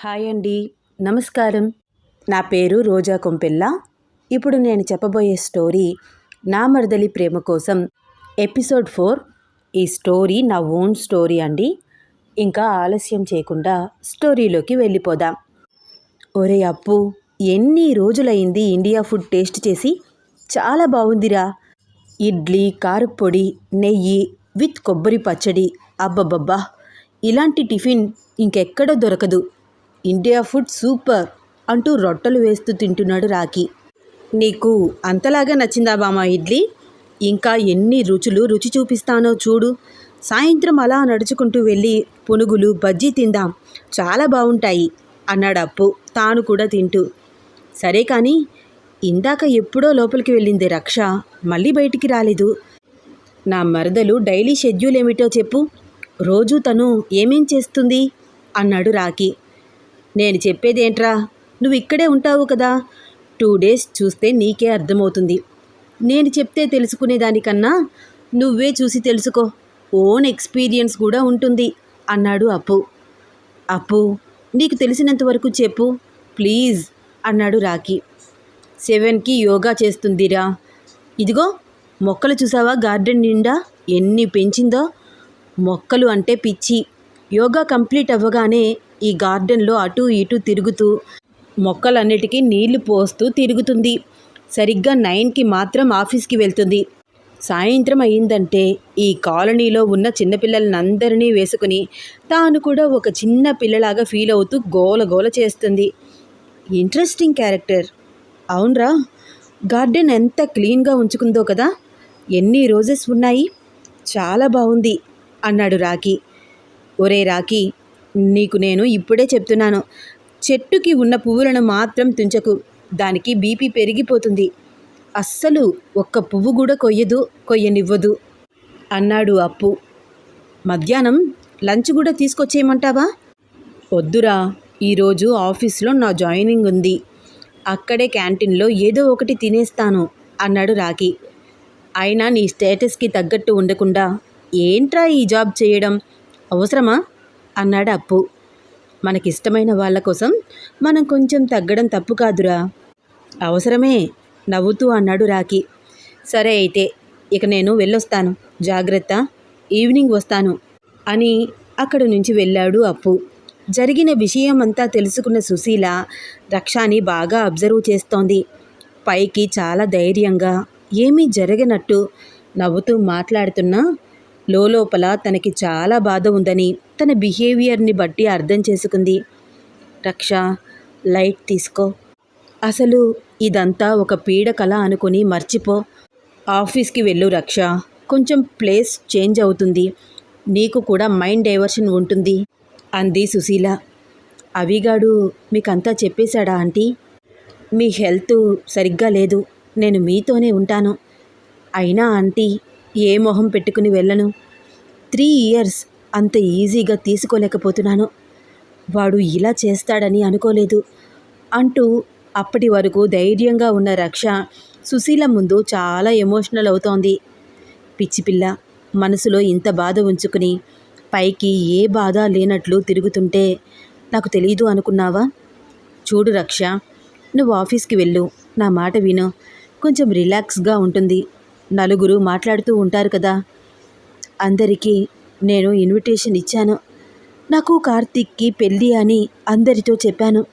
Hi అండి. నమస్కారం. నా పేరు రోజా కొంపెల్ల. ఇప్పుడు నేను చెప్పబోయే స్టోరీ నా మరదలి ప్రేమ కోసం ఎపిసోడ్ ఫోర్. ఈ స్టోరీ నా ఓన్ స్టోరీ అండి. ఇంకా ఆలస్యం చేయకుండా స్టోరీలోకి వెళ్ళిపోదాం. ఒరే అప్పు ఎన్ని రోజులైంది ఇండియా ఫుడ్ టేస్ట్ చేసి? చాలా బాగుందిరా. ఇడ్లీ కారప్పొడి నెయ్యి విత్ కొబ్బరి పచ్చడి. అబ్బబ్బబ్బా ఇలాంటి టిఫిన్ ఇంకెక్కడ దొరకదు. ఇండియా ఫుడ్ సూపర్ అంటూ రొట్టెలు వేస్తూ తింటున్నాడు రాఖీ. నీకు అంతలాగా నచ్చిందా బామా ఇడ్లీ? ఇంకా ఎన్ని రుచులు రుచి చూపిస్తానో చూడు. సాయంత్రం అలా నడుచుకుంటూ వెళ్ళి పునుగులు బజ్జీ తిందాం. చాలా బాగుంటాయి అన్నాడు అప్పు. తాను కూడా తింటూ. సరే కానీ ఇందాక ఎప్పుడో లోపలికి వెళ్ళింది రక్ష. మళ్ళీ బయటికి రాలేదు. నా మరదలు డైలీ షెడ్యూల్ ఏమిటో చెప్పు. రోజు తను ఏమేం చేస్తుంది? అన్నాడు రాకీ నేను చెప్పేదేంట్రా? నువ్వు ఇక్కడే ఉంటావు కదా. టూ డేస్ చూస్తే నీకే అర్థమవుతుంది. నేను చెప్తే తెలుసుకునేదానికన్నా నువ్వే చూసి తెలుసుకో. ఓన్ ఎక్స్పీరియన్స్ కూడా ఉంటుంది అన్నాడు అప్పు. అప్పు నీకు తెలిసినంత వరకు చెప్పు ప్లీజ్ అన్నాడు రాకీ సెవెన్కి యోగా చేస్తుందిరా. ఇదిగో మొక్కలు చూసావా? గార్డెన్ నిండా ఎన్ని పెంచిందో? మొక్కలు అంటే పిచ్చి. యోగా కంప్లీట్ అవ్వగానే ఈ గార్డెన్లో అటు ఇటు తిరుగుతూ మొక్కలన్నిటికీ నీళ్ళు పోస్తూ తిరుగుతుంది. సరిగ్గా నైన్కి మాత్రం ఆఫీస్కి వెళ్తుంది. సాయంత్రం అయిందంటే ఈ కాలనీలో ఉన్న చిన్నపిల్లలందరినీ వేసుకుని తాను కూడా ఒక చిన్న పిల్లలాగా ఫీల్ అవుతూ గోల గోల చేస్తుంది. Interesting character. అవునరా గార్డెన్ ఎంత క్లీన్గా ఉంచుకుందో కదా. ఎన్ని రోజెస్ ఉన్నాయి. చాలా బాగుంది అన్నాడు రాకీ ఒరే రాకీ నీకు నేను ఇప్పుడే చెప్తున్నాను. చెట్టుకి ఉన్న పువ్వులను మాత్రం తుంచకు. దానికి బీపీ పెరిగిపోతుంది. అస్సలు ఒక్క పువ్వు కూడా కొయ్యదు కొయ్యనివ్వదు అన్నాడు అప్పు. మధ్యాహ్నం లంచ్ కూడా తీసుకొచ్చేయమంటావా? వద్దురా ఈరోజు ఆఫీస్లో నా జాయినింగ్ ఉంది. అక్కడే క్యాంటీన్లో ఏదో ఒకటి తినేస్తాను అన్నాడు రాకీ అయినా నీ స్టేటస్కి తగ్గట్టు ఉండకుండా ఏంట్రా ఈ జాబ్ చేయడం? అవసరమా? అన్నాడు అప్పు. మనకిష్టమైన వాళ్ళ కోసం మనం కొంచెం తగ్గడం తప్పు కాదురా. అవసరమే నవ్వుతూ అన్నాడు రాకీ సరే అయితే ఇక నేను వెళ్ళొస్తాను. జాగ్రత్త ఈవినింగ్ వస్తాను అని అక్కడి నుంచి వెళ్ళాడు అప్పు. జరిగిన విషయం అంతా తెలుసుకున్న సుశీల రక్షాని బాగా అబ్జర్వ్ చేస్తోంది. పైకి చాలా ధైర్యంగా ఏమీ జరగనట్టు నవ్వుతూ మాట్లాడుతున్నా లోపల తనకి చాలా బాధ ఉందని తన బిహేవియర్ని బట్టి అర్థం చేసుకుంది. రక్ష లైట్ తీసుకో. అసలు ఇదంతా ఒక పీడ కళ అనుకుని మర్చిపో. ఆఫీస్కి వెళ్ళు రక్ష. కొంచెం ప్లేస్ చేంజ్ అవుతుంది. నీకు కూడా మైండ్ డైవర్షన్ ఉంటుంది. అంది సుశీల. అవిగాడు మీకంతా చెప్పేశాడా ఆంటీ? మీ హెల్త్ సరిగ్గా లేదు. నేను మీతోనే ఉంటాను. అయినా ఆంటీ ఏ మొహం పెట్టుకుని వెళ్ళను? త్రీ ఇయర్స్ అంత ఈజీగా తీసుకోలేకపోతున్నాను. వాడు ఇలా చేస్తాడని అనుకోలేదు. అంటూ అప్పటి వరకు ధైర్యంగా ఉన్న రక్ష సుశీల ముందు చాలా ఎమోషనల్ అవుతోంది. పిచ్చిపిల్ల మనసులో ఇంత బాధ ఉంచుకుని పైకి ఏ బాధ లేనట్లు తిరుగుతుంటే నాకు తెలియదు అనుకున్నావా? చూడు రక్ష నువ్వు ఆఫీస్కి వెళ్ళు నా మాట విను. కొంచెం రిలాక్స్గా ఉంటుంది. నలుగురు మాట్లాడుతూ ఉంటారు కదా. అందరికీ నేను ఇన్విటేషన్ ఇచ్చాను. నాకు కార్తీక్కి పెళ్ళి అని అందరితో చెప్పాను.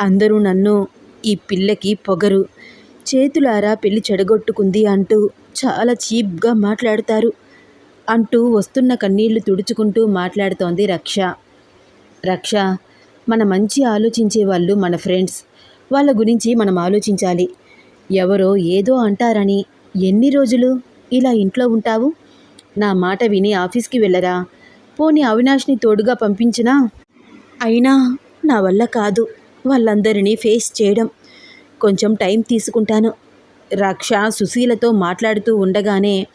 అందరూ నన్ను ఈ పిల్లకి పొగరు చేతులారా పెళ్ళి చెడగొట్టుకుంది అంటూ చాలా చీప్గా మాట్లాడతారు అంటూ వస్తున్న కన్నీళ్ళు తుడుచుకుంటూ మాట్లాడుతోంది రక్ష. రక్ష మన మంచి ఆలోచించే వాళ్ళు మన ఫ్రెండ్స్. వాళ్ళ గురించి మనం ఆలోచించాలి. ఎవరో ఏదో అంటారని ఎన్ని రోజులు ఇలా ఇంట్లో ఉంటావు? నా మాట విని ఆఫీస్కి వెళ్ళరా? పోనీ అవినాష్ని తోడుగా పంపించినా? అయినా నా వల్ల కాదు వాళ్ళందరినీ ఫేస్ చేయడం. కొంచెం టైం తీసుకుంటాను. రక్ష సుశీలతో మాట్లాడుతూ ఉండగానే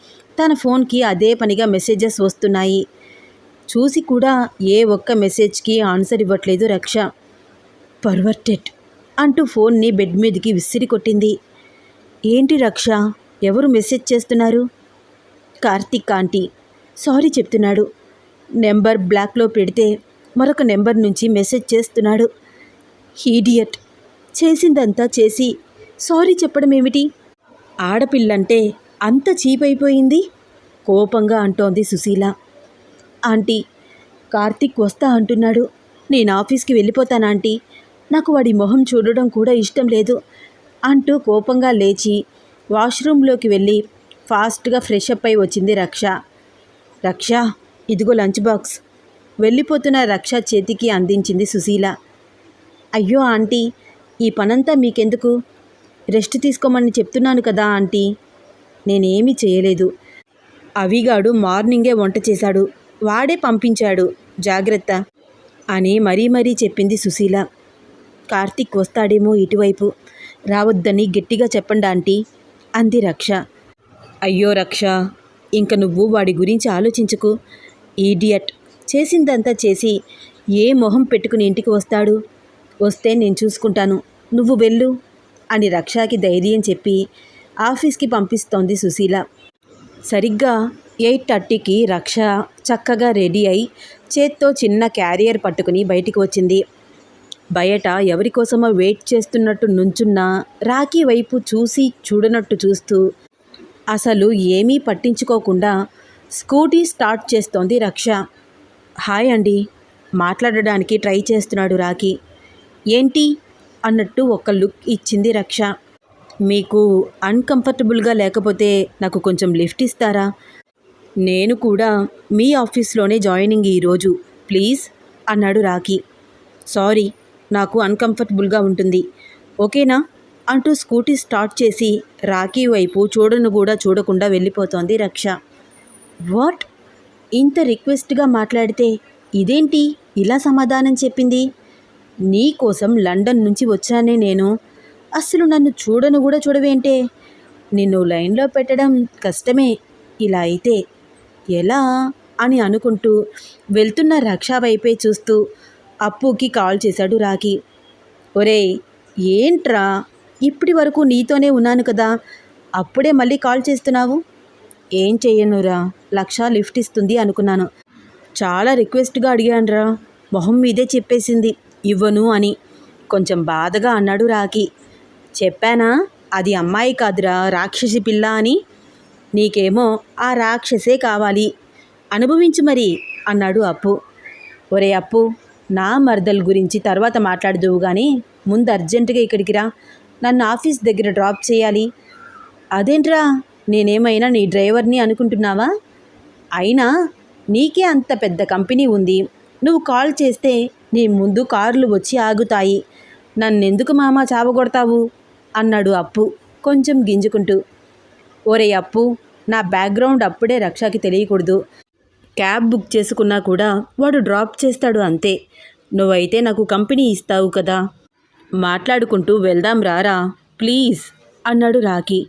తన ఫోన్కి అదే పనిగా మెసేజెస్ వస్తున్నాయి. చూసి కూడా ఏ ఒక్క మెసేజ్కి ఆన్సర్ ఇవ్వట్లేదు రక్ష. పర్వర్టెడ్ అంటూ ఫోన్ని బెడ్ మీదకి విసిరి కొట్టింది ఏంటి రక్ష? ఎవరు మెసేజ్ చేస్తున్నారు? కార్తిక్ ఆంటీ సారీ చెప్తున్నాడు. నెంబర్ బ్లాక్లో పెడితే మరొక నెంబర్ నుంచి మెసేజ్ చేస్తున్నాడు. హీడియట్ చేసిందంతా చేసి సారీ చెప్పడం ఏమిటి? ఆడపిల్లంటే అంత చీప్ అయిపోయింది? కోపంగా అంటోంది సుశీల. ఆంటీ కార్తీక్ వస్తా అంటున్నాడు. నేను ఆఫీస్కి వెళ్ళిపోతాను ఆంటీ. నాకు వాడి మొహం చూడడం కూడా ఇష్టం లేదు అంటూ కోపంగా లేచి వాష్రూమ్లోకి వెళ్ళి ఫాస్ట్గా ఫ్రెష్ అప్ అయి వచ్చింది రక్ష. రక్ష ఇదిగో లంచ్ బాక్స్. వెళ్ళిపోతున్న రక్ష చేతికి అందించింది సుశీల. అయ్యో ఆంటీ ఈ పనంతా మీకెందుకు? రెస్ట్ తీసుకోమని చెప్తున్నాను కదా ఆంటీ. నేనేమీ చేయలేదు. అవిగాడు మార్నింగే వంట చేశాడు. వాడే పంపించాడు. జాగ్రత్త అని మరీ మరీ చెప్పింది సుశీల. కార్తీక్ వస్తాడేమో ఇటువైపు. రావద్దని గట్టిగా చెప్పండి ఆంటీ. అంది రక్ష. అయ్యో రక్ష ఇంక నువ్వు వాడి గురించి ఆలోచించకు. ఈడియట్ చేసిందంతా చేసి ఏ మొహం పెట్టుకుని ఇంటికి వస్తాడు? వస్తే నేను చూసుకుంటాను. నువ్వు వెళ్ళు అని రక్షకి ధైర్యం చెప్పి ఆఫీస్కి పంపిస్తోంది సుశీల. సరిగ్గా ఎయిట్ థర్టీకి రక్ష చక్కగా రెడీ అయి చేత్తో చిన్న క్యారియర్ పట్టుకుని బయటికి వచ్చింది. బయట ఎవరికోసమో వెయిట్ చేస్తున్నట్టు నుంచున్నా రాఖీ వైపు చూసి చూడనట్టు చూస్తూ అసలు ఏమీ పట్టించుకోకుండా స్కూటీ స్టార్ట్ చేస్తోంది రక్ష. హాయ్ అండి. మాట్లాడడానికి ట్రై చేస్తున్నాడు రాఖీ. ఏంటి? అన్నట్టు ఒక లుక్ ఇచ్చింది రక్ష. మీకు అన్కంఫర్టబుల్గా లేకపోతే నాకు కొంచెం లిఫ్ట్ ఇస్తారా? నేను కూడా మీ ఆఫీస్లోనే జాయినింగ్ ఈరోజు ప్లీజ్ అన్నాడు రాఖీ. సారీ నాకు అన్కంఫర్టబుల్గా ఉంటుంది. ఓకేనా? అంటూ స్కూటీ స్టార్ట్ చేసి రాఖీ వైపు చూడను కూడా చూడకుండా వెళ్ళిపోతోంది రక్ష. వాట్? ఇంత రిక్వెస్ట్గా మాట్లాడితే ఇదేంటి? ఇలా సమాధానం చెప్పింది? నీ కోసం లండన్ నుంచి వచ్చానే నేను. అస్సలు నన్ను చూడను కూడా చూడవేంటే? నిన్ను లైన్లో పెట్టడం కష్టమే. ఇలా అయితే ఎలా? అని అనుకుంటూ వెళ్తున్న రక్ష వైపే చూస్తూ అప్పుకి కాల్ చేశాడు రాఖీ. ఒరేయ్ ఏంట్రా? ఇప్పటి వరకు నీతోనే ఉన్నాను కదా. అప్పుడే మళ్ళీ కాల్ చేస్తున్నావు? ఏం చెయ్యనురా లక్ష లిఫ్ట్ ఇస్తుంది అనుకున్నాను. చాలా రిక్వెస్ట్గా అడిగానురా. మొహం మీదే చెప్పేసింది. ఇవ్వను అని. కొంచెం బాధగా అన్నాడు రాఖీ. చెప్పానా? అది అమ్మాయి కాదురా రాక్షసి పిల్ల అని. నీకేమో ఆ రాక్షసే కావాలి. అనుభవించు మరి అన్నాడు అప్పు. ఒరే అప్పు నా మర్దల్ గురించి తర్వాత మాట్లాడదువు కానీ ముందు అర్జెంటుగా ఇక్కడికి రా. నన్ను ఆఫీస్ దగ్గర డ్రాప్ చేయాలి. అదేంట్రా నేనేమైనా నీ డ్రైవర్ని అనుకుంటున్నావా? అయినా నీకే అంత పెద్ద కంపెనీ ఉంది. నువ్వు కాల్ చేస్తే నీ ముందు కార్లు వచ్చి ఆగుతాయి. నన్నెందుకు మామ చావగొడతావు? అన్నాడు అప్పు కొంచెం గింజుకుంటూ. ఒరే అప్పు నా బ్యాక్గ్రౌండ్ అప్పుడే రక్షకి తెలియకూడదు. క్యాబ్ బుక్ చేసుకున్నా కూడా వాడు డ్రాప్ చేస్తాడు అంతే. నువ్వైతే నాకు కంపెనీ ఇస్తావు కదా. మాట్లాడుకుంటూ వెళ్దాం రారా. ప్లీజ్ అన్నాడు రాఖీ.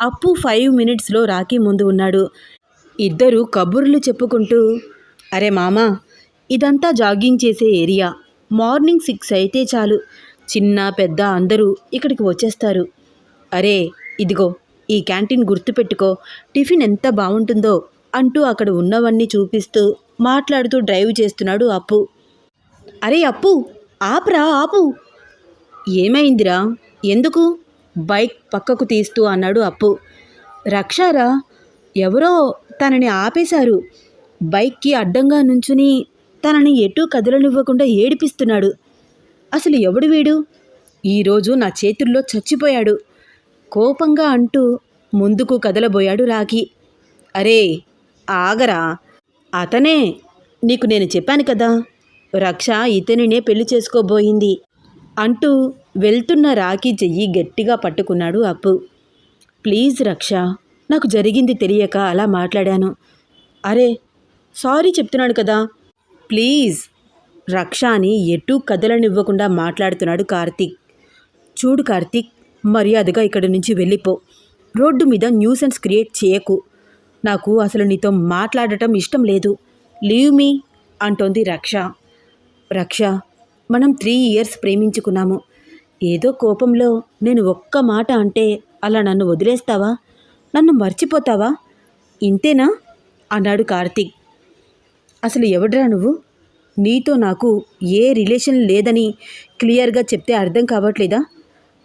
అప్పు ఫైవ్ మినిట్స్లో రాఖీ ముందు ఉన్నాడు. ఇద్దరు కబుర్లు చెప్పుకుంటూ అరే మామా ఇదంతా జాగింగ్ చేసే ఏరియా. మార్నింగ్ సిక్స్ అయితే చాలు. చిన్న పెద్ద అందరూ ఇక్కడికి వచ్చేస్తారు. అరే ఇదిగో ఈ క్యాంటీన్ గుర్తుపెట్టుకో. టిఫిన్ ఎంత బాగుంటుందో అంటూ అక్కడ ఉన్నవన్నీ చూపిస్తూ మాట్లాడుతూ డ్రైవ్ చేస్తున్నాడు అప్పు. అరే అప్పు ఆపురా ఆపు. ఏమైందిరా? ఎందుకు? బైక్ పక్కకు తీస్తూ అన్నాడు అప్పు. రక్షారా? ఎవరో తనని ఆపేశారు. బైక్కి అడ్డంగా నుంచుని తనని ఎటూ కదలనివ్వకుండా ఏడిపిస్తున్నాడు. అసలు ఎవడు వీడు? ఈరోజు నా చేతుల్లో చచ్చిపోయాడు. కోపంగా అంటూ ముందుకు కదలబోయాడు రాఖీ. అరే ఆగరా. అతనే నీకు నేను చెప్పాను కదా రక్ష ఇతనినే పెళ్ళి చేసుకోబోయింది అంటూ వెళ్తున్న రాఖీ చెయ్యి గట్టిగా పట్టుకున్నాడు అప్పు. ప్లీజ్ రక్ష నాకు జరిగింది తెలియక అలా మాట్లాడాను. అరే సారీ చెప్తున్నాడు కదా. ప్లీజ్ రక్షాని ఎటూ కదలనివ్వకుండా మాట్లాడుతున్నాడు కార్తీక్. చూడు కార్తీక్ మర్యాదగా ఇక్కడి నుంచి వెళ్ళిపో. రోడ్డు మీద న్యూసెన్స్ క్రియేట్ చేయకు. నాకు అసలు నీతో మాట్లాడటం ఇష్టం లేదు. లీవ్ మీ అంటోంది రక్ష. రక్ష మనం త్రీ ఇయర్స్ ప్రేమించుకున్నాము. ఏదో కోపంలో నేను ఒక్క మాట అంటే అలా నన్ను వదిలేస్తావా? నన్ను మర్చిపోతావా? ఇంతేనా? అన్నాడు కార్తీక్. అసలు ఎవడ్రా నువ్వు? నీతో నాకు ఏ రిలేషన్ లేదని క్లియర్గా చెప్తే అర్థం కావట్లేదా?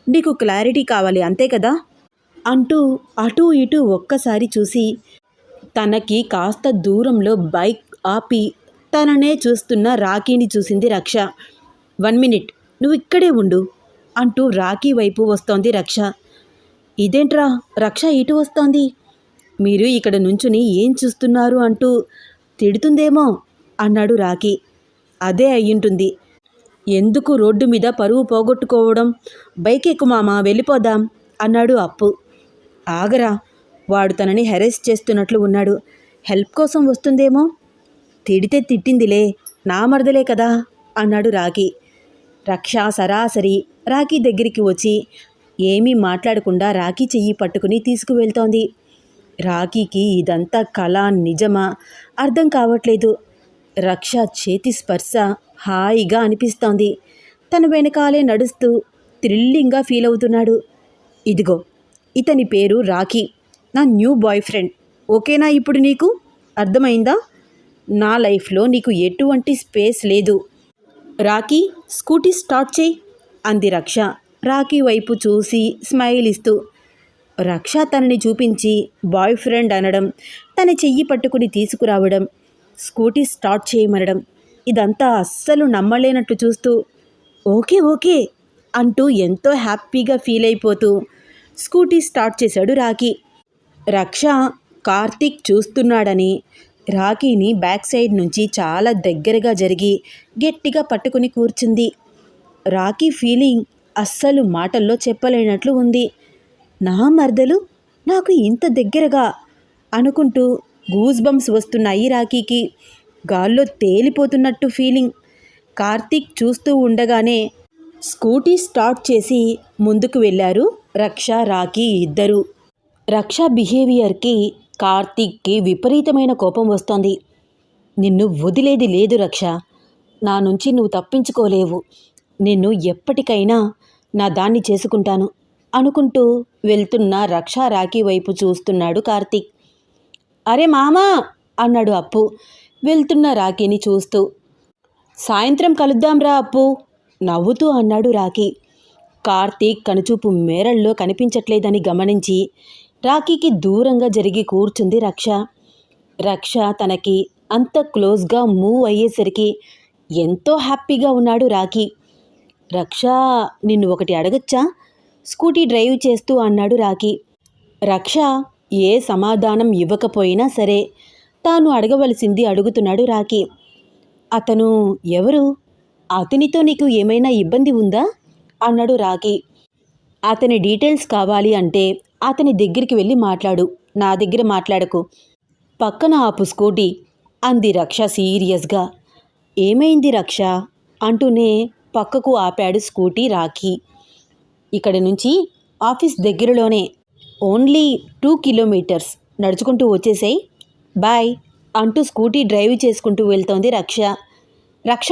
నీకు క్లారిటీ కావాలి అంతే కదా? అంటూ అటూ ఇటూ ఒక్కసారి చూసి తనకి కాస్త దూరంలో బైక్ ఆపి తననే చూస్తున్న రాఖీని చూసింది రక్ష. వన్ మినిట్ నువ్వు ఇక్కడే ఉండు అంటూ రాఖీ వైపు వస్తోంది రక్ష. ఇదేంట్రా? రక్ష ఇటు వస్తోంది. మీరు ఇక్కడ నుంచుని ఏం చూస్తున్నారు? అంటూ తిడుతుందేమో అన్నాడు రాఖీ. అదే అయ్యుంటుంది. ఎందుకు రోడ్డు మీద పరువు పోగొట్టుకోవడం? బైక్ ఎక్కుమామా వెళ్ళిపోదాం అన్నాడు అప్పు. ఆగరా వాడు తనని హెరెస్ చేస్తున్నట్లు ఉన్నాడు. హెల్ప్ కోసం వస్తుందేమో? తిడితే తిట్టిందిలే నా మరదలే కదా అన్నాడు రాఖీ. రక్ష సరాసరి రాఖీ దగ్గరికి వచ్చి ఏమీ మాట్లాడకుండా రాఖీ చెయ్యి పట్టుకుని తీసుకువెళ్తోంది. రాఖీకి ఇదంతా కళ నిజమా? అర్థం కావట్లేదు. రక్ష చేతి స్పర్శ హాయిగా అనిపిస్తోంది. తన వెనకాలే నడుస్తూ థ్రిల్లింగ్గా ఫీల్ అవుతున్నాడు ఇదిగో ఇతని పేరు రాఖీ. నా న్యూ బాయ్ ఫ్రెండ్ ఓకేనా ఇప్పుడు నీకు? అర్థమైందా? నా లైఫ్లో నీకు ఎటువంటి స్పేస్ లేదు. రాకీ స్కూటీ స్టార్ట్ చేయి అంది రక్ష. రాకీ వైపు చూసి స్మైల్ ఇస్తూ రక్ష తనని చూపించి బాయ్ ఫ్రెండ్ అనడం తన చెయ్యి పట్టుకుని తీసుకురావడం స్కూటీ స్టార్ట్ చేయమనడం ఇదంతా అస్సలు నమ్మలేనట్టు చూస్తూ ఓకే ఓకే అంటూ ఎంతో హ్యాపీగా ఫీల్ అయిపోతూ స్కూటీ స్టార్ట్ చేశాడు రాకీ రక్ష కార్తీక్ చూస్తున్నాడని రాఖీని బ్యాక్ సైడ్ నుంచి చాలా దగ్గరగా జరిగి గట్టిగా పట్టుకుని కూర్చుంది. రాఖీ ఫీలింగ్ అస్సలు మాటల్లో చెప్పలేనట్లు ఉంది. నా మర్దలు నాకు ఇంత దగ్గరగా అనుకుంటూ గూజ్ బంప్స్ వస్తున్నాయి రాఖీకి. గాల్లో తేలిపోతున్నట్టు ఫీలింగ్. కార్తీక్ చూస్తూ ఉండగానే స్కూటీ స్టార్ట్ చేసి ముందుకు వెళ్ళారు రక్ష రాఖీ ఇద్దరు. రక్ష బిహేవియర్కి కార్తీక్కి విపరీతమైన కోపం వస్తోంది. నిన్ను వదిలేది లేదు రక్ష. నా నుంచి నువ్వు తప్పించుకోలేవు. నిన్ను ఎప్పటికైనా నా దాన్ని చేసుకుంటాను అనుకుంటూ వెళ్తున్న రక్ష రాఖీ వైపు చూస్తున్నాడు కార్తీక్. అరే మామా! అన్నాడు అప్పు. వెళ్తున్న రాఖీని చూస్తూ. సాయంత్రం కలుద్దాంరా అప్పు! నవ్వుతూ అన్నాడు రాఖీ. కార్తీక్ కనుచూపు మేరల్లో కనిపించట్లేదని గమనించి రాఖీకి దూరంగా జరిగి కూర్చుంది రక్ష. రక్ష తనకి అంత క్లోజ్గా మూవ్ అయ్యేసరికి ఎంతో హ్యాపీగా ఉన్నాడు రాఖీ. రక్ష నిన్ను ఒకటి అడగచ్చా? స్కూటీ డ్రైవ్ చేస్తూ అన్నాడు రాఖీ. రక్ష ఏ సమాధానం ఇవ్వకపోయినా సరే తాను అడగవలసింది అడుగుతున్నాడు రాఖీ. అతను ఎవరు? అతనితో నీకు ఏమైనా ఇబ్బంది ఉందా? అన్నాడు రాఖీ. అతని డీటెయిల్స్ కావాలి అంటే అతని దగ్గరికి వెళ్ళి మాట్లాడు. నా దగ్గర మాట్లాడకు. పక్కన ఆపు స్కూటీ అంది రక్ష సీరియస్గా. ఏమైంది రక్ష? అంటూనే పక్కకు ఆపాడు స్కూటీ రాఖీ. ఇక్కడి నుంచి ఆఫీస్ దగ్గరలోనే ఓన్లీ టూ కిలోమీటర్స్ నడుచుకుంటూ వచ్చేసాయి. బాయ్ అంటూ స్కూటీ డ్రైవ్ చేసుకుంటూ వెళ్తోంది రక్ష. రక్ష!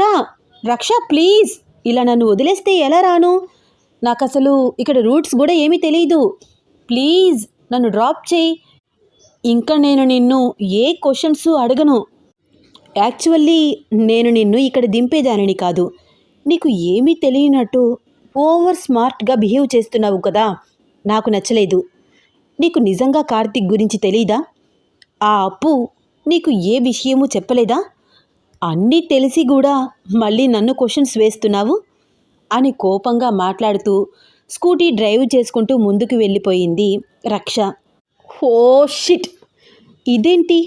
రక్ష ప్లీజ్! ఇలా నన్ను వదిలేస్తే ఎలా రాను? నాకు అసలు ఇక్కడ రూట్స్ కూడా ఏమీ తెలియదు ప్లీజ్ నన్ను డ్రాప్ చేయి. ఇంకా నేను నిన్ను ఏ క్వశ్చన్స్ అడగను. యాక్చువల్లీ నేను నిన్ను ఇక్కడ దింపేదానిని కాదు. నీకు ఏమీ తెలియనట్టు ఓవర్ స్మార్ట్గా బిహేవ్ చేస్తున్నావు కదా. నాకు నచ్చలేదు. నీకు నిజంగా కార్తిక్ గురించి తెలీదా? ఆ అప్పు నీకు ఏ విషయమూ చెప్పలేదా? అన్నీ తెలిసి కూడా మళ్ళీ నన్ను క్వశ్చన్స్ వేస్తున్నావు? అని కోపంగా మాట్లాడుతూ స్కూటీ డ్రైవ్ చేసుకుంటూ ముందుకు వెళ్ళిపోయింది రక్ష. Oh shit! ఇదేంటి?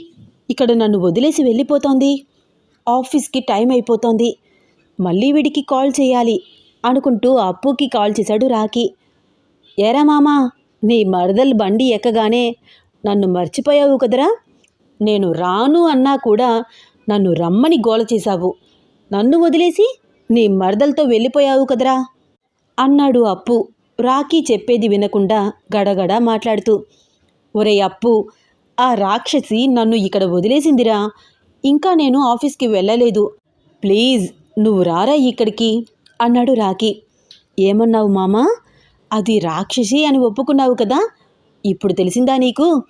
ఇక్కడ నన్ను వదిలేసి వెళ్ళిపోతోంది. ఆఫీస్కి టైం అయిపోతోంది. మళ్ళీ వీడికి కాల్ చేయాలి అనుకుంటూ అప్పుకి కాల్ చేశాడు రాకి ఏరా మామా నీ మరదలు బండి ఎక్కగానే నన్ను మర్చిపోయావు కదరా? నేను రాను అన్నా కూడా నన్ను రమ్మని గోల చేశావు. నన్ను వదిలేసి నీ మరదలతో వెళ్ళిపోయావు కదరా? అన్నాడు అప్పు. రాకీ చెప్పేది వినకుండా గడగడ మాట్లాడుతూ ఒరే అప్పు ఆ రాక్షసి నన్ను ఇక్కడ వదిలేసిందిరా. ఇంకా నేను ఆఫీస్కి వెళ్ళలేదు. ప్లీజ్ నువ్వు రారా ఇక్కడికి? అన్నాడు రాకీ ఏమన్నావు మామా? అది రాక్షసి అని ఒప్పుకున్నావు కదా? ఇప్పుడు తెలిసిందా నీకు?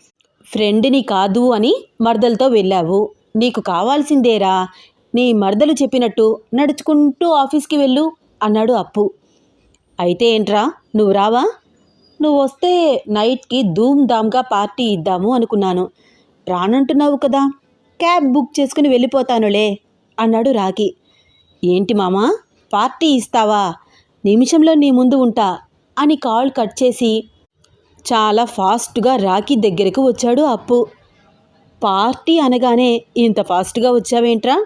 ఫ్రెండ్ని కాదు అని మరదలతో వెళ్ళావు. నీకు కావాల్సిందేరా. నీ మరదలు చెప్పినట్టు నడుచుకుంటూ ఆఫీస్కి వెళ్ళు అన్నాడు అప్పు. అయితే ఏంట్రా? నువ్వు రావా? నువ్వు వస్తే నైట్కి ధూమ్ధామ్గా పార్టీ ఇద్దాము అనుకున్నాను. రానంటున్నావు కదా. క్యాబ్ బుక్ చేసుకుని వెళ్ళిపోతానులే అన్నాడు రాకి ఏంటి మామా? పార్టీ ఇస్తావా? నిమిషంలో నీ ముందు ఉంటా అని కాల్ కట్ చేసి చాలా ఫాస్ట్గా రాఖీ దగ్గరకు వచ్చాడు అప్పు. పార్టీ అనగానే ఇంత ఫాస్ట్గా వచ్చావేంట్రా?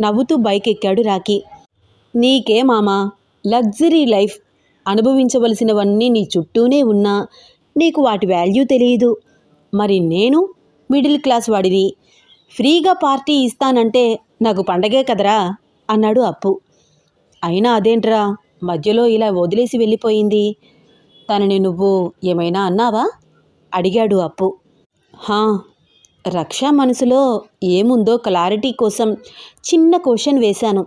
నవ్వుతూ బైక్ ఎక్కాడు రాఖీ. నీకే మామా లగ్జరీ లైఫ్ అనుభవించవలసినవన్నీ నీ చుట్టూనే ఉన్నా నీకు వాటి వాల్యూ తెలియదు. మరి నేను మిడిల్ క్లాస్ వాడిని. ఫ్రీగా పార్టీ ఇస్తానంటే నాకు పండగే కదరా? అన్నాడు అప్పు. అయినా అదేంట్రా? మధ్యలో ఇలా వదిలేసి వెళ్ళిపోయింది. తనని నువ్వు ఏమైనా అన్నావా? అడిగాడు అప్పు. హా రక్ష మనసులో ఏముందో క్లారిటీ కోసం చిన్న క్వశ్చన్ వేశాను.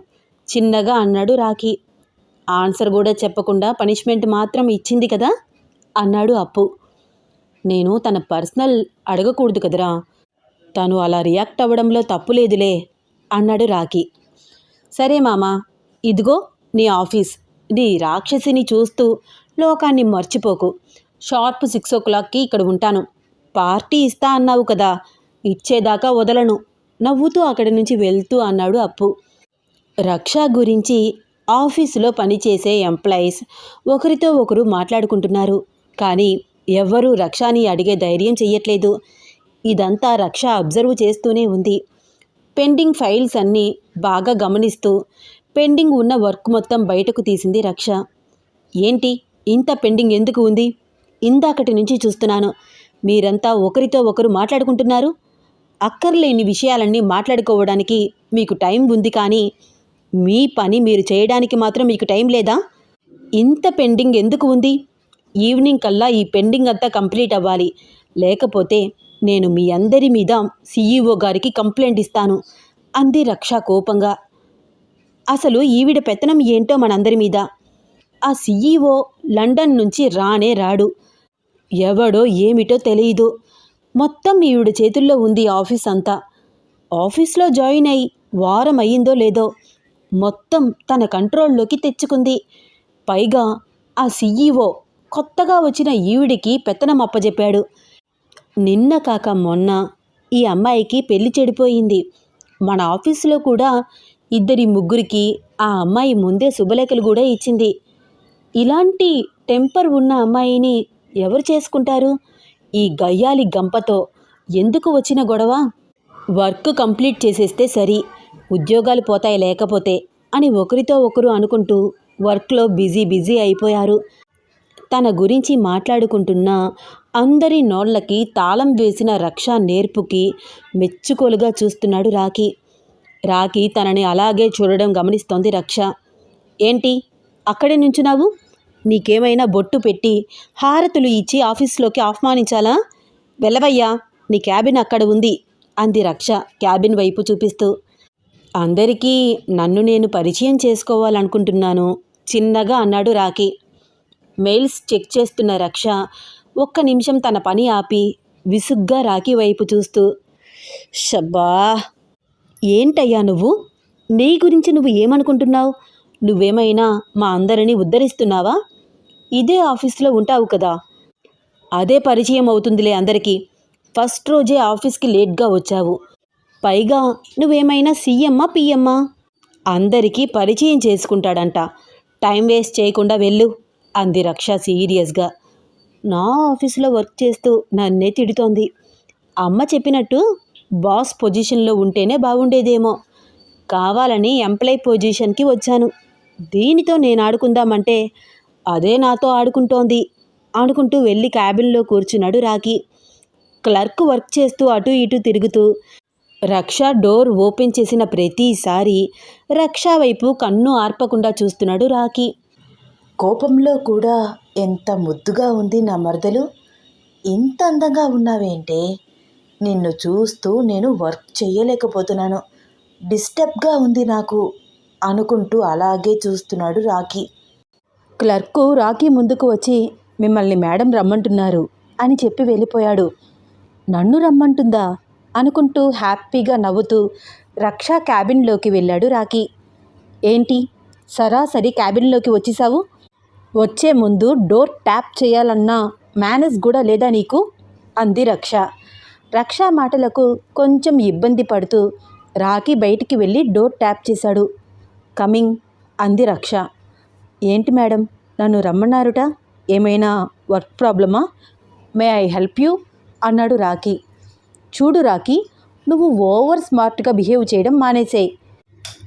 చిన్నగా అన్నాడు రాఖీ. ఆన్సర్ కూడా చెప్పకుండా పనిష్మెంట్ మాత్రం ఇచ్చింది కదా? అన్నాడు అప్పు. నేను తన పర్సనల్ అడగకూడదు కదరా. తను అలా రియాక్ట్ అవ్వడంలో తప్పు లేదులే అన్నాడు రాఖీ. సరే మామా ఇదిగో నీ ఆఫీస్. నీ రాక్షసిని చూస్తూ లోకాన్ని మర్చిపోకు. షార్ప్ సిక్స్ ఓ క్లాక్కి ఇక్కడ ఉంటాను. పార్టీ ఇస్తా అన్నావు కదా ఇచ్చేదాకా వదలను నవ్వుతూ అక్కడి నుంచి వెళ్తూ అన్నాడు అప్పు. రక్ష గురించి ఆఫీసులో పనిచేసే ఎంప్లాయీస్ ఒకరితో ఒకరు మాట్లాడుకుంటున్నారు. కానీ ఎవ్వరూ రక్షని అడిగే ధైర్యం చెయ్యట్లేదు. ఇదంతా రక్ష అబ్జర్వ్ చేస్తూనే ఉంది. పెండింగ్ ఫైల్స్ అన్నీ బాగా గమనిస్తూ పెండింగ్ ఉన్న వర్క్ మొత్తం బయటకు తీసింది రక్ష. ఏంటి? ఇంత పెండింగ్ ఎందుకు ఉంది? ఇందాకటి నుంచి చూస్తున్నాను. మీరంతా ఒకరితో ఒకరు మాట్లాడుకుంటున్నారు? అక్కర్లేని విషయాలన్నీ మాట్లాడుకోవడానికి మీకు టైం ఉంది కానీ మీ పని మీరు చేయడానికి మాత్రం మీకు టైం లేదా? ఇంత పెండింగ్ ఎందుకు ఉంది? ఈవినింగ్ కల్లా ఈ పెండింగ్ అంతా కంప్లీట్ అవ్వాలి. లేకపోతే నేను మీ అందరి మీద సీఈఓ గారికి కంప్లైంట్ ఇస్తాను. అంది రక్ష కోపంగా. అసలు ఈవిడ పెత్తనం ఏంటో మనందరి మీద? ఆ సీఈఓ లండన్ నుంచి రానే రాడు. ఎవడో ఏమిటో తెలియదు మొత్తం ఈవిడ చేతుల్లో ఉంది ఆఫీస్ అంతా. ఆఫీస్లో జాయిన్ అయి వారం అయ్యిందో లేదో మొత్తం తన కంట్రోల్లోకి తెచ్చుకుంది. పైగా ఆ సీఈఓ కొత్తగా వచ్చిన ఈవిడికి పెత్తనం అప్పజెప్పాడు. నిన్న కాక మొన్న ఈ అమ్మాయికి పెళ్ళి చెడిపోయింది. మన ఆఫీసులో కూడా ఇద్దరి ముగ్గురికి ఆ అమ్మాయి ముందే శుభలేఖలు కూడా ఇచ్చింది. ఇలాంటి టెంపర్ ఉన్న అమ్మాయిని ఎవరు చేసుకుంటారు? ఈ గయ్యాలి గంపతో ఎందుకు వచ్చిన గొడవ? వర్క్ కంప్లీట్ చేసేస్తే సరి. ఉద్యోగాలు పోతాయి లేకపోతే అని ఒకరితో ఒకరు అనుకుంటూ వర్క్లో బిజీ బిజీ అయిపోయారు. తన గురించి మాట్లాడుకుంటున్న అందరి నోళ్ళకి తాళం వేసిన రక్ష నేర్పుకి మెచ్చుకోలుగా చూస్తున్నాడు రాఖీ. రాఖీ తనని అలాగే చూడడం గమనిస్తోంది రక్ష. ఏంటి? అక్కడే నుంచున్నావు? నీకేమైనా బొట్టు పెట్టి హారతులు ఇచ్చి ఆఫీస్లోకి ఆహ్వానించాలా? వెళ్ళవయ్యా నీ క్యాబిన్ అక్కడ ఉంది అంది రక్ష క్యాబిన్ వైపు చూపిస్తూ. అందరికీ నన్ను నేను పరిచయం చేసుకోవాలనుకుంటున్నాను చిన్నగా అన్నాడు రాఖీ. మెయిల్స్ చెక్ చేస్తున్న రక్ష ఒక్క నిమిషం తన పని ఆపి విసుగ్గా రాకీ వైపు చూస్తూ షబ్బా! ఏంటయ్యా నువ్వు? నీ గురించి నువ్వు ఏమనుకుంటున్నావు? నువ్వేమైనా మా అందరినీ ఉద్ధరిస్తున్నావా? ఇదే ఆఫీస్లో ఉంటావు కదా. అదే పరిచయం అవుతుందిలే అందరికీ. ఫస్ట్ రోజే ఆఫీస్కి లేట్గా వచ్చావు. పైగా నువ్వేమైనా సీఎమ్మా పిఎమ్మా అందరికీ పరిచయం చేసుకుంటాడంట. టైం వేస్ట్ చేయకుండా వెళ్ళు అంది రక్ష సీరియస్గా. నా ఆఫీసులో వర్క్ చేస్తూ నన్నే తిడుతోంది. అమ్మ చెప్పినట్టు బాస్ పొజిషన్లో ఉంటేనే బాగుండేదేమో. కావాలని ఎంప్లాయ్ పొజిషన్కి వచ్చాను. దీనితో నేను ఆడుకుందామంటే అదే నాతో ఆడుకుంటోంది. ఆడుకుంటూ వెళ్ళి క్యాబిన్లో కూర్చున్నాడు రాకీ క్లర్క్ వర్క్ చేస్తూ అటు ఇటు తిరుగుతూ రక్ష డోర్ ఓపెన్ చేసిన ప్రతిసారి రక్ష వైపు కన్ను ఆర్పకుండా చూస్తున్నాడు రాకి కోపంలో కూడా ఎంత ముద్దుగా ఉంది నా మరదలు. ఇంత అందంగా ఉన్నావేంటే? నిన్ను చూస్తూ నేను వర్క్ చేయలేకపోతున్నాను. డిస్టర్బ్గా ఉంది నాకు అనుకుంటూ అలాగే చూస్తున్నాడు రాకీ క్లర్కు రాకీ ముందుకు వచ్చి మిమ్మల్ని మేడం రమ్మంటున్నారు అని చెప్పి వెళ్ళిపోయాడు. నన్ను రమ్మంటుందా? అనుకుంటూ హ్యాపీగా నవ్వుతూ రక్ష క్యాబిన్లోకి వెళ్ళాడు రాకీ ఏంటి? సరాసరి క్యాబిన్లోకి వచ్చేసావు వచ్చే ముందు డోర్ ట్యాప్ చేయాలన్న మేనేజ్ కూడా లేదా నీకు? అంది రక్ష. రక్ష మాటలకు కొంచెం ఇబ్బంది పడుతూ రాకీ బయటికి వెళ్ళి డోర్ ట్యాప్ చేశాడు. కమింగ్ అంది రక్ష. ఏంటి మేడం? నన్ను రమ్మన్నారుట? ఏమైనా వర్క్ ప్రాబ్లమా? May I help you? అన్నాడు రాకీ చూడు రాకీ నువ్వు ఓవర్ స్మార్ట్గా బిహేవ్ చేయడం మానేసేయ్.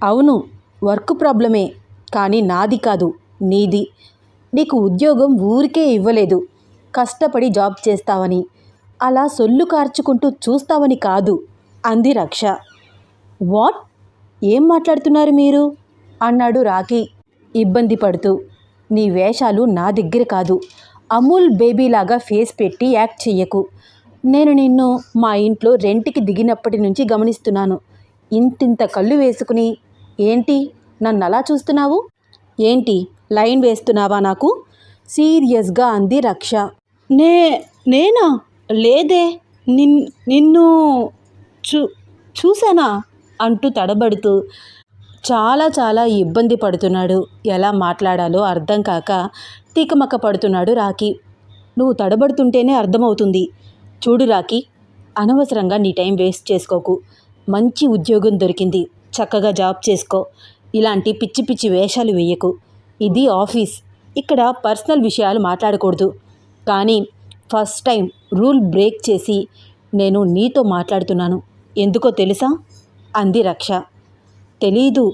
అవును వర్క్ ప్రాబ్లమే కానీ నాది కాదు నీది. నీకు ఉద్యోగం ఊరికే ఇవ్వలేదు కష్టపడి జాబ్ చేస్తావని అలా సొల్లు కార్చుకుంటూ చూస్తావని కాదు అంది రక్ష. వాట్? ఏం మాట్లాడుతున్నారు మీరు? అన్నాడు రాకీ ఇబ్బంది పడుతూ. నీ వేషాలు నా దగ్గర కాదు అమూల్ బేబీలాగా ఫేస్ పెట్టి యాక్ట్ చెయ్యకు. నేను నిన్ను మా ఇంట్లో రెంట్కి దిగినప్పటి నుంచి గమనిస్తున్నాను. ఇంతింత కళ్ళు వేసుకుని ఏంటి నన్ను అలా చూస్తున్నావు? ఏంటి లైన్ వేస్తున్నావా నాకు? సీరియస్గా అంది రక్ష. నే నేనా? లేదే నిన్ నిన్ను చూ చూసానా అంటూ తడబడుతూ చాలా చాలా ఇబ్బంది పడుతున్నాడు. ఎలా మాట్లాడాలో అర్థం కాక తికమక పడుతున్నాడు రాకీ నువ్వు తడబడుతుంటేనే అర్థమవుతుంది. చూడు రాకి అనవసరంగా నీ టైం వేస్ట్ చేసుకోకు. మంచి ఉద్యోగం దొరికింది చక్కగా జాబ్ చేసుకో. ఇలాంటి పిచ్చి పిచ్చి వేషాలు వేయకు. ఇది ఆఫీస్ ఇక్కడ పర్సనల్ విషయాలు మాట్లాడకూడదు. కానీ ఫస్ట్ టైం రూల్ బ్రేక్ చేసి నేను నీతో మాట్లాడుతున్నాను. ఎందుకో తెలుసా? అంది రక్ష. తెలీదు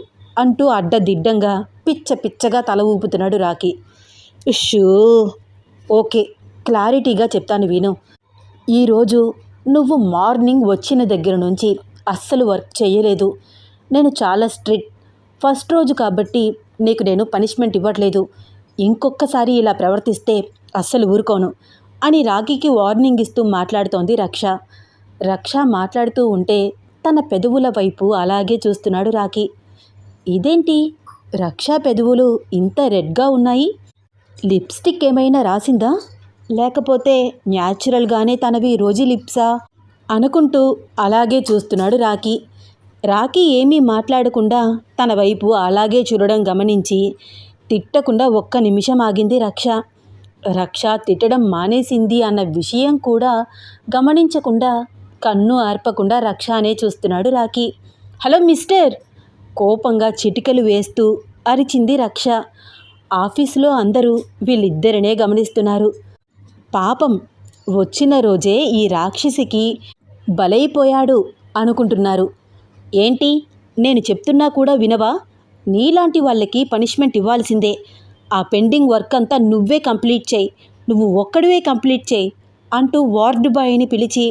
అంటూ అడ్డదిడ్డంగా పిచ్చ పిచ్చగా తల ఊపుతున్నాడు రాకీ షూ ఓకే క్లారిటీగా చెప్తాను విను ఈరోజు నువ్వు మార్నింగ్ వచ్చిన దగ్గర నుంచి అస్సలు వర్క్ చేయలేదు. నేను చాలా స్ట్రిక్ట్. ఫస్ట్ రోజు కాబట్టి నీకు నేను పనిష్మెంట్ ఇవ్వట్లేదు. ఇంకొకసారి ఇలా ప్రవర్తిస్తే అస్సలు ఊరుకోను అని రాఖీకి వార్నింగ్ ఇస్తూ మాట్లాడుతోంది రక్ష. రక్ష మాట్లాడుతూ ఉంటే తన పెదవుల వైపు అలాగే చూస్తున్నాడు రాఖీ. ఇదేంటి? రక్ష పెదవులు ఇంత రెడ్గా ఉన్నాయి? లిప్స్టిక్ ఏమైనా రాసిందా? లేకపోతే న్యాచురల్గానే తనవి రోజీ లిప్సా? అనుకుంటూ అలాగే చూస్తున్నాడు రాకీ రాకీ ఏమీ మాట్లాడకుండా తన వైపు అలాగే చూడడం గమనించి తిట్టకుండా ఒక్క నిమిషం ఆగింది రక్ష. రక్ష తిట్టడం మానేసింది అన్న విషయం కూడా గమనించకుండా కన్ను ఆర్పకుండా రక్ష అనే చూస్తున్నాడు రాకీ హలో మిస్టర్! కోపంగా చిటికలు వేస్తూ అరిచింది రక్ష. ఆఫీసులో అందరూ వీళ్ళిద్దరినే గమనిస్తున్నారు. పాపం వచ్చిన రోజే ఈ రాక్షసికి బలైపోయాడు అనుకుంటున్నారు. ఏంటి? నేను చెప్తున్నా కూడా వినవా? నీలాంటి వాళ్ళకి పనిష్మెంట్ ఇవ్వాల్సిందే. ఆ పెండింగ్ వర్క్ అంతా నువ్వే కంప్లీట్ చేయి. నువ్వు ఒక్కడివే కంప్లీట్ చేయి అంటూ వార్డు బాయ్ని పిలిచి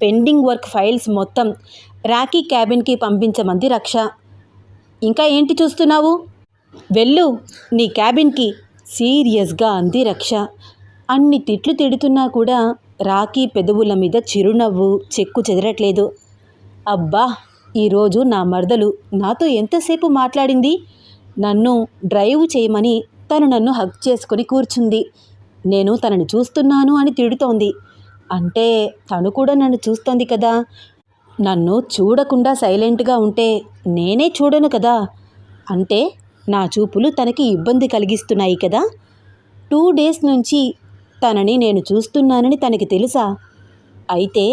పెండింగ్ వర్క్ ఫైల్స్ మొత్తం రాకీ క్యాబిన్కి పంపించమంది రక్ష. ఇంకా ఏంటి చూస్తున్నావు? వెళ్ళు నీ క్యాబిన్కి. సీరియస్గా అంది రక్ష. అన్ని తిట్లు తిడుతున్నా కూడా రాఖీ పెదవుల మీద చిరునవ్వు చెక్కు చెదరట్లేదు. అబ్బా ఈరోజు నా మరదలు నాతో ఎంతసేపు మాట్లాడింది? నన్ను డ్రైవ్ చేయమని తను నన్ను హక్ చేసుకొని కూర్చుంది. నేను తనని చూస్తున్నాను అని తిడుతోంది. అంటే తను కూడా నన్ను చూస్తోంది కదా? నన్ను చూడకుండా సైలెంట్గా ఉంటే నేనే చూడను కదా? అంటే నా చూపులు తనకి ఇబ్బంది కలిగిస్తున్నాయి కదా? టూ డేస్ నుంచి తనని నేను చూస్తున్నానని తనకి తెలుసా? అయితే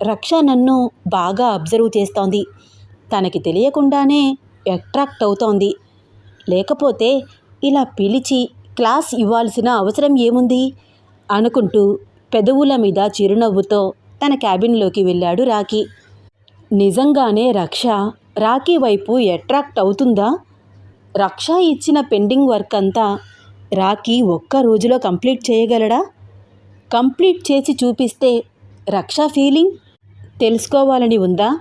రక్ష నన్ను బాగా అబ్జర్వ్ చేస్తోంది. తనకి తెలియకుండానే అట్రాక్ట్ అవుతోంది. లేకపోతే ఇలా పిలిచి క్లాస్ ఇవ్వాల్సిన అవసరం ఏముంది? అనుకుంటూ పెదవుల మీద చిరునవ్వుతో తన క్యాబిన్లోకి వెళ్ళాడు రాకీ నిజంగానే రక్ష రాకీ వైపు అట్రాక్ట్ అవుతుందా? రక్ష ఇచ్చిన పెండింగ్ వర్క్ అంతా రాఖీ ఒక్క రోజులో కంప్లీట్ చేయగలడా? కంప్లీట్ చేసి చూపిస్తే రక్ష ఫీలింగ్? తెలుసుకోవాలని ఉందా?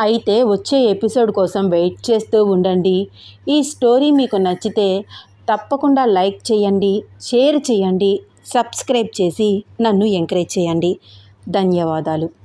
అయితే వచ్చే ఎపిసోడ్ కోసం వెయిట్ చేస్తూ ఉండండి. ఈ స్టోరీ మీకు నచ్చితే తప్పకుండా లైక్ చేయండి షేర్ చేయండి సబ్స్క్రైబ్ చేసి నన్ను ఎంకరేజ్ చేయండి. ధన్యవాదాలు.